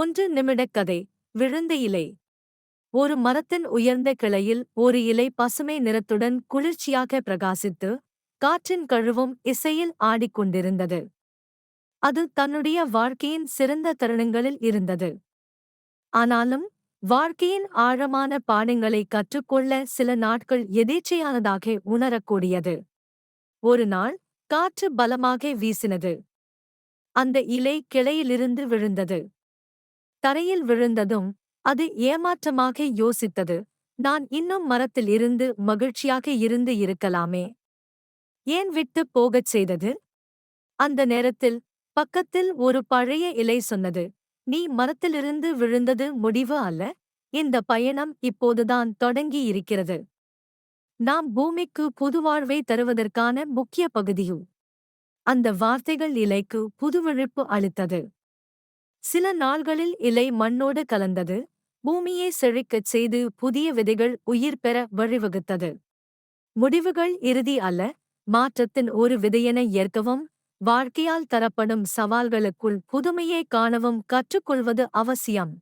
ஒன்று நிமிடக் கதை விழுந்த இலை. ஒரு மரத்தின் உயர்ந்த கிளையில் ஒரு இலை பசுமை நிறத்துடன் குளிர்ச்சியாக பிரகாசித்து காற்றின் கழுவும் இசையில் ஆடிக்கொண்டிருந்தது. அது தன்னுடைய வாழ்க்கையின் சிறந்த தருணங்களில் இருந்தது. ஆனாலும் வாழ்க்கையின் ஆழமான பாடங்களை கற்றுக்கொள்ள சில நாட்கள் எதேச்சையானதாக உணரக்கூடியது. ஒரு நாள் காற்று பலமாக வீசினது. அந்த இலை கிளையிலிருந்து விழுந்தது. தரையில் விழுந்ததும் அது ஏமாற்றமாக யோசித்தது. நான் இன்னும் மரத்தில் இருந்து மகிழ்ச்சியாக இருந்து இருக்கலாமே. ஏன் விட்டு போகச் செய்தது? அந்த நேரத்தில் பக்கத்தில் ஒரு பழைய இலை சொன்னது. நீ மரத்திலிருந்து விழுந்தது முடிவு அல்ல. இந்த பயணம் இப்போதுதான் தொடங்கி இருக்கிறது. நாம் பூமிக்கு புதுவாழ்வை தருவதற்கான முக்கிய பகுதியும் அந்த வார்த்தைகள் இலைக்கு புதுவிழிப்பு அளித்தது. சில நாள்களில் இலை மண்ணோடு கலந்தது பூமியை செழிக்கச் செய்து புதிய விதைகள் உயிர் பெற வழிவகுத்தது. முடிவுகள் இறுதி அல்ல மாற்றத்தின் ஒரு விதையென ஏற்கவும் வாழ்க்கையால் தரப்படும் சவால்களுக்குள் புதுமையை காணவும் கற்றுக்கொள்வது அவசியம்.